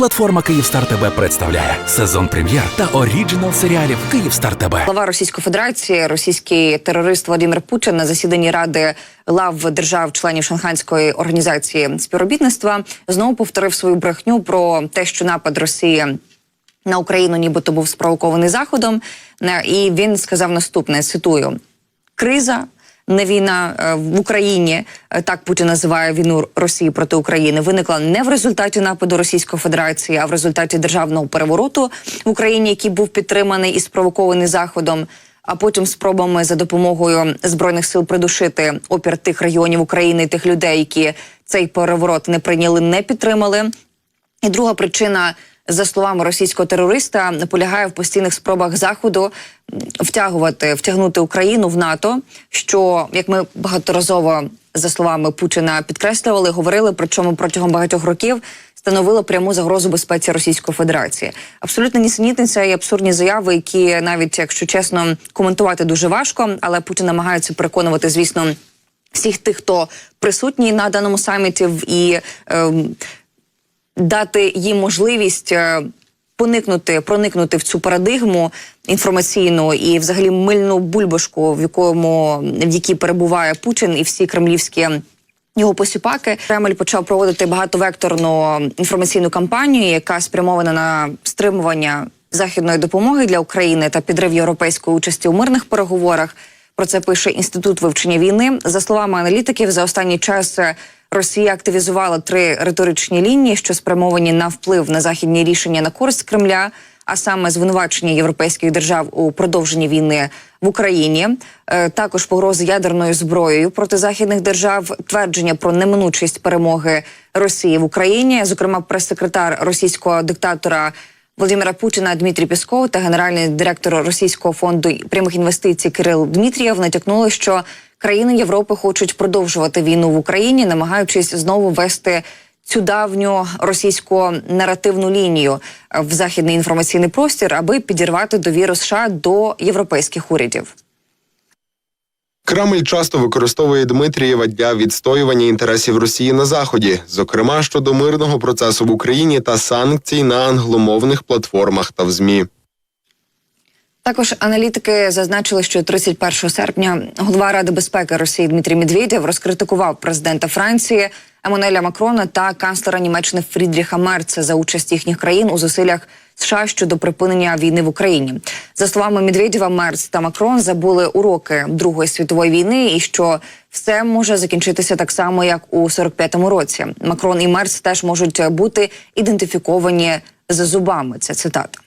Платформа Київстар ТБ представляє сезон прем'єр та оріджинал серіалів Київстар ТБ. Глава Російської Федерації, російський терорист Владимир Путін на засіданні Ради лав держав-членів Шанхайської організації співробітництва знову повторив свою брехню про те, що напад Росії на Україну, нібито був спровокований заходом. Е, І він сказав наступне: цитую: криза. Не війна е, в Україні, е, так Путін називає війну Росії проти України, виникла не в результаті нападу Російської Федерації, а в результаті державного перевороту в Україні, який був підтриманий і спровокований заходом. А потім спробами за допомогою збройних сил придушити опір тих регіонів України, тих людей, які цей переворот не прийняли, не підтримали. І друга причина, за словами російського терориста, полягає в постійних спробах заходу втягувати, втягнути Україну в НАТО. Що як ми багаторазово за словами Путіна підкреслювали, говорили, причому протягом багатьох років становило пряму загрозу безпеці Російської Федерації. Абсолютно нісенітниця і абсурдні заяви, які навіть, якщо чесно, коментувати дуже важко, але Путін намагається переконувати, звісно. Всіх тих, хто присутній на даному саміті, і ем, дати їм можливість е, поникнути, проникнути в цю парадигму інформаційну і взагалі мильну бульбашку, в якому в якій перебуває Путін і всі кремлівські. Його посіпаки Кремль почав проводити багатовекторну інформаційну кампанію, яка спрямована на стримування західної допомоги для України та підрив європейської участі у мирних переговорах. Про це пише інститут вивчення війни. За словами аналітиків, за останній час е, Росія активізувала три риторичні лінії, що спрямовані на вплив на західні рішення на користь Кремля, а саме звинувачення європейських держав у продовженні війни в Україні, е, також погрози ядерною зброєю проти західних держав, твердження про неминучість перемоги Росії в Україні. Зокрема, прес-секретар російського диктатора. Володимира Путіна Дмитрій Пісков та генеральний директор Російського фонду прямих інвестицій Кирил Дмитрієв натякнули, що країни Європи хочуть продовжувати війну в Україні, намагаючись знову вести цю давню російську наративну лінію в західний інформаційний простір, аби підірвати довіру США до європейських урядів. Кремль часто використовує Дмитрієва для відстоювання інтересів Росії на заході, зокрема щодо мирного процесу в Україні та санкцій на англомовних платформах та в ЗМІ. Також аналітики зазначили, що 31 серпня голова Ради безпеки Росії Дмитрій Медведєв розкритикував президента Франції Еммануеля Макрона та канцлера Німеччини Фрідріха Мерца за участь їхніх країн у зусиллях США щодо припинення війни в Україні. За словами Медведєва, Мерц та Макрон забули уроки Другої світової війни і що все може закінчитися так само, як у 45-му році. Макрон і Мерц теж можуть бути ідентифіковані за зубами. Це цитата.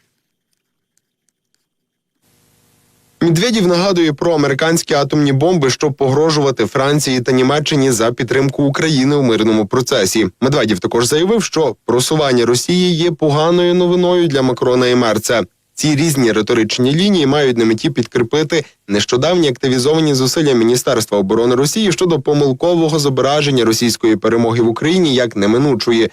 Медведєв нагадує про американські атомні бомби, щоб погрожувати Франції та Німеччині за підтримку України у мирному процесі. Медведєв також заявив, що просування Росії є поганою новиною для Макрона і Мерца. Ці різні риторичні лінії мають на меті підкріпити нещодавні активізовані зусилля Міністерства оборони Росії щодо помилкового зображення російської перемоги в Україні як неминучої.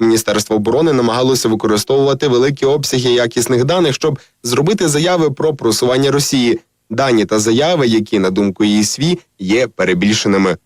Міністерство оборони намагалося використовувати великі обсяги якісних даних, щоб зробити заяви про просування Росії. Дані та заяви, які на думку її сві є перебільшеними.